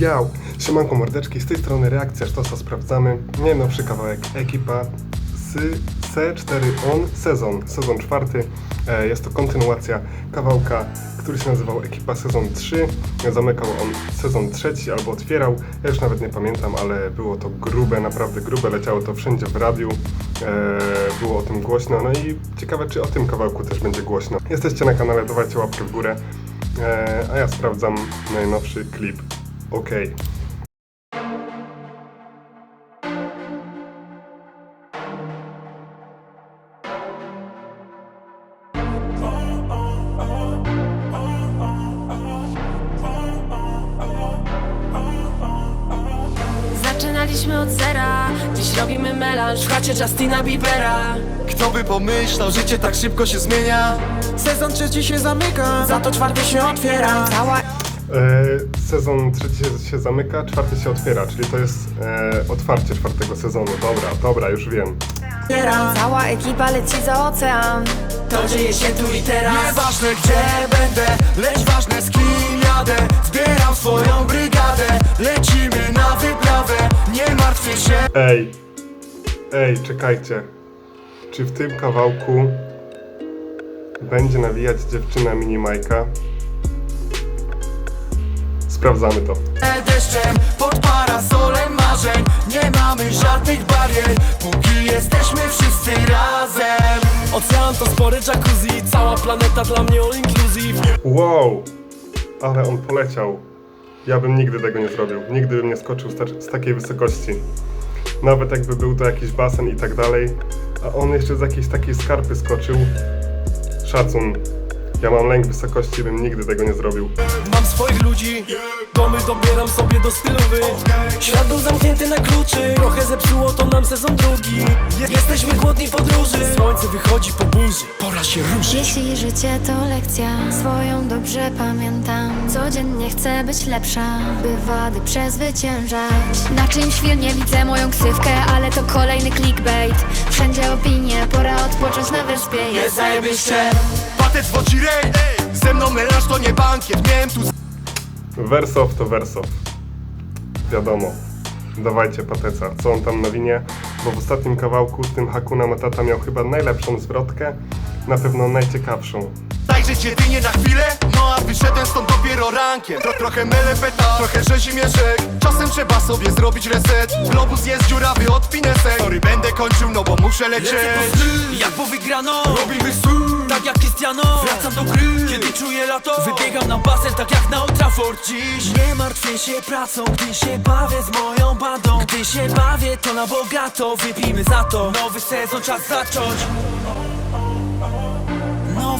Jał! Siemanko mordeczki, z tej strony reakcja Sztosa sprawdzamy. Najnowszy kawałek Ekipa z C4 On Sezon, sezon czwarty. E, Jest to kontynuacja kawałka, który się nazywał Ekipa Sezon 3. Zamykał on sezon trzeci albo otwierał. Ja już nawet nie pamiętam, ale było to grube, naprawdę grube. Leciało to wszędzie w radiu. E, Było o tym głośno. No i ciekawe, czy o tym kawałku też będzie głośno. Jesteście na kanale, dawajcie łapkę w górę. E, A ja sprawdzam najnowszy klip. Okej. Zaczynaliśmy od zera, dziś robimy melanż w chacie Justina Biebera. Kto by pomyślał, życie tak szybko się zmienia? Sezon trzeci się zamyka, za to czwarty się otwiera. Cała E, Sezon trzeci się zamyka, czwarty się otwiera, czyli to jest e, otwarcie czwartego sezonu. Dobra, dobra, już wiem. Cała ekipa leci za ocean To dzieje się tu i teraz Nieważne gdzie będę, lecz ważne z kim jadę Zbieram swoją brygadę, lecimy na wyprawę Nie martwcie się Ej, ej, czekajcie. Czy w tym kawałku będzie nawijać dziewczyna mini Majka? Sprawdzamy to. deszczem Pod parasolem marzeń Nie mamy żadnych barier Póki jesteśmy wszyscy razem Ocean to spory jacuzzi Cała planeta dla mnie all inclusive Wow, ale on poleciał. Ja bym nigdy tego nie zrobił. Nigdy bym nie skoczył z, ta- z takiej wysokości. Nawet jakby był to jakiś basen i tak dalej, a on jeszcze z jakiejś takiej skarpy skoczył. Szacun. Ja mam lęk wysokości, bym nigdy tego nie zrobił. Mam swoich ludzi Domy dobieram sobie do stylowy Świat był zamknięty na kluczy Trochę zepsuło to nam sezon drugi Je- Jesteśmy głodni podróży Słońce wychodzi po burzy Pora się ruszyć Jeśli życie to lekcja, swoją dobrze pamiętam. Codziennie chcę być lepsza, by wady przezwyciężać. Na czymś filmie widzę moją ksywkę, ale to kolejny clickbait. Wszędzie opinie, pora odpocząć na wyspie. Jest Zajebiście Patec w oczy rej Ze mną to nie bankiet Miałem tu Wersow to Wersow. Wiadomo. Dawajcie pateca. Co on tam nawinie? Bo w ostatnim kawałku z tym Hakuna Matata miał chyba najlepszą zwrotkę, na pewno najciekawszą. Zajrzeć jedynie na chwilę No a wyszedłem stąd dopiero rankiem. Tro, Trochę melepeta, trochę rzezimieszek Czasem trzeba sobie zrobić reset. Globus jest dziurawy od pinesek Sorry, będę kończył, no bo muszę lecieć. Jak po wygrano Robimy sól. Tak jak Cristiano. Wracam do gry. Kiedy czuję lato Wybiegam na basen tak jak na Old Trafford Dziś. Nie martwię się pracą Gdy się bawię z moją bandą. Gdy się bawię to na bogato. Wypijmy za to. Nowy sezon czas zacząć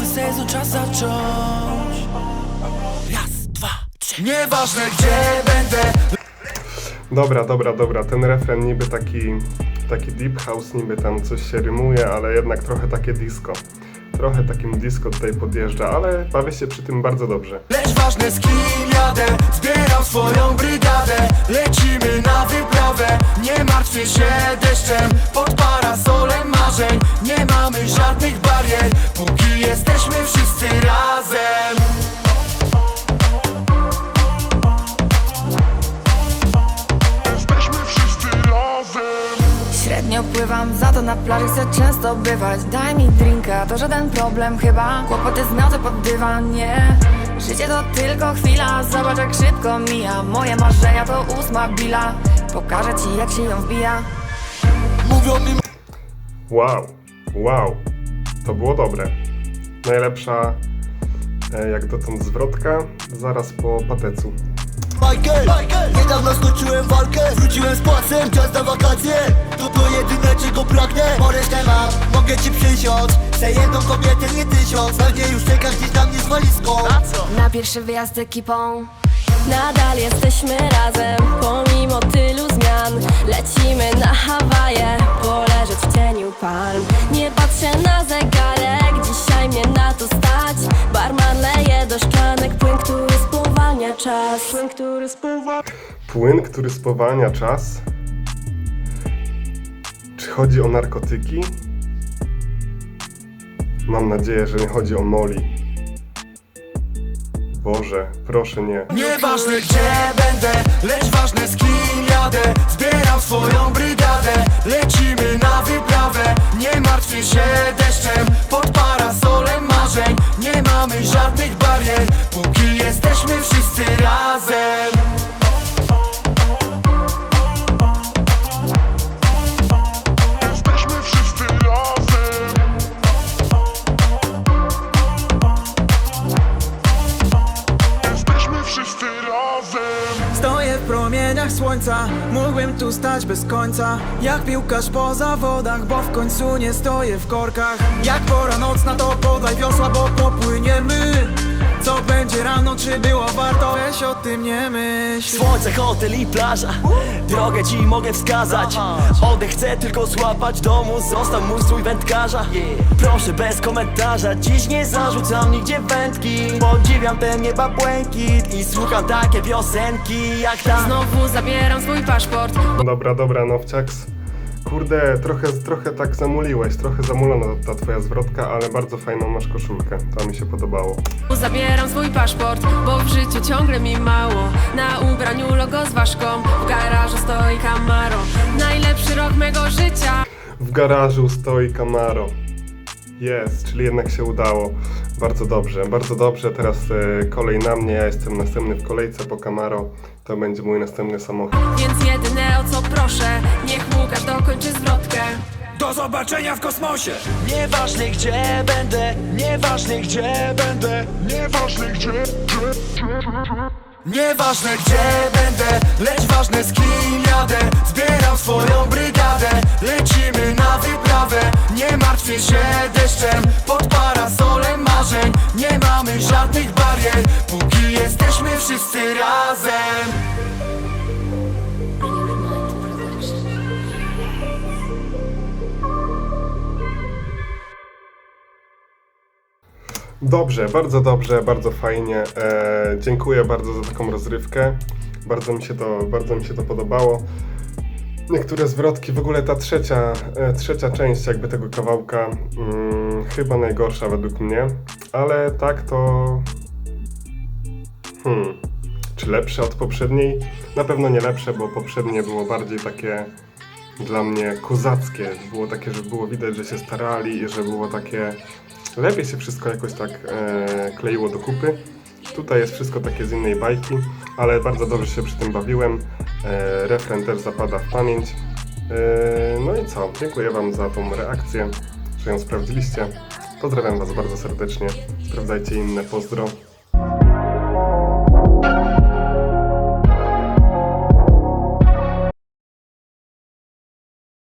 Nowy sezon czas zacząć Raz, dwa, trzy Nieważne gdzie będę Dobra, dobra, dobra. Ten refren niby taki, taki deep house, niby tam coś się rymuje, ale jednak trochę takie disco. Trochę takim disco tutaj podjeżdża, ale bawię się przy tym bardzo dobrze. Lecz ważne z kim jadę to na plaży chcę często bywać. Daj mi drinka, to żaden problem. Chyba Kłopoty zmiotę pod dywan, nie. Życie to tylko chwila, zobacz jak szybko mija. Moje marzenia to ósma bila. Pokażę ci jak się ją wbija. Mówią mi Wow, wow, to było dobre. Najlepsza e, jak dotąd zwrotka, zaraz po patecu. Michael, niedawno skończyłem walkę Wróciłem z płacem, czas na wakacje. To to jedyne czego pragnę. Bo resztę mam, mogę ci przysiąc. Chcę jedną kobietę, nie tysiąc. Pewnie już czeka gdzieś na mnie z walizką. Na pierwszy wyjazd z ekipą. Nadal jesteśmy razem czas Płyn, który spowalnia Płyn, który spowalnia czas. Czy chodzi o narkotyki? Mam nadzieję, że nie chodzi o Moli. Boże, proszę nie. Nieważne gdzie będę, lecz ważne z kim jadę Zbieram swoją brygadę, lecimy na wyprawę Nie martwię się słońca Mógłbym tu stać bez końca Jak piłkarz po zawodach Bo w końcu nie stoję w korkach. Jak pora nocna to podaj wiosła Bo popłyniemy Co będzie rano, czy było warto? Weź o tym nie myśl. Słońce, hotel i plaża. Drogę ci mogę wskazać. Oddech chcę tylko złapać domu. Został mój strój wędkarza. Proszę bez komentarza. Dziś nie zarzucam nigdzie wędki. Podziwiam ten nieba błękit I słucham takie piosenki jak ta. Znowu zabieram swój paszport. No dobra, dobra, Nowciaks. Kurde, trochę, trochę tak zamuliłeś, trochę zamulona ta twoja zwrotka, ale bardzo fajną masz koszulkę. To mi się podobało. Zabieram swój paszport, bo w życiu ciągle mi mało Na ubraniu logo z ważką, w garażu stoi Camaro Najlepszy rok mego życia W garażu stoi Camaro. Jest, czyli jednak się udało. Bardzo dobrze, bardzo dobrze. Teraz e, kolej na mnie, ja jestem następny w kolejce po Camaro. To będzie mój następny samochód. Więc jedyne o co proszę, zobaczenia w kosmosie. Nieważne gdzie będę Nieważne gdzie będę Nieważne gdzie, gdzie, Nieważne gdzie będę, lecz ważne z kim jadę. Zbieram swoją brygadę, lecimy na wyprawę. Nie martwię się deszczem, pod parasolem marzeń. Nie mamy żadnych barier, póki jesteśmy wszyscy razem Dobrze, bardzo dobrze, bardzo fajnie. E, dziękuję bardzo za taką rozrywkę. Bardzo mi się to, bardzo mi się to podobało. Niektóre zwrotki, w ogóle ta trzecia, e, trzecia część jakby tego kawałka, mm, chyba najgorsza według mnie, ale tak to... Hmm, czy lepsze od poprzedniej? Na pewno nie lepsze, bo poprzednie było bardziej takie dla mnie kozackie. Było takie, że było widać, że się starali i że było takie... Lepiej się wszystko jakoś tak e, kleiło do kupy. Tutaj jest wszystko takie z innej bajki, ale bardzo dobrze się przy tym bawiłem. E, refren też zapada w pamięć. E, no i co? Dziękuję Wam za tą reakcję, że ją sprawdziliście. Pozdrawiam Was bardzo serdecznie. Sprawdzajcie inne. Pozdro.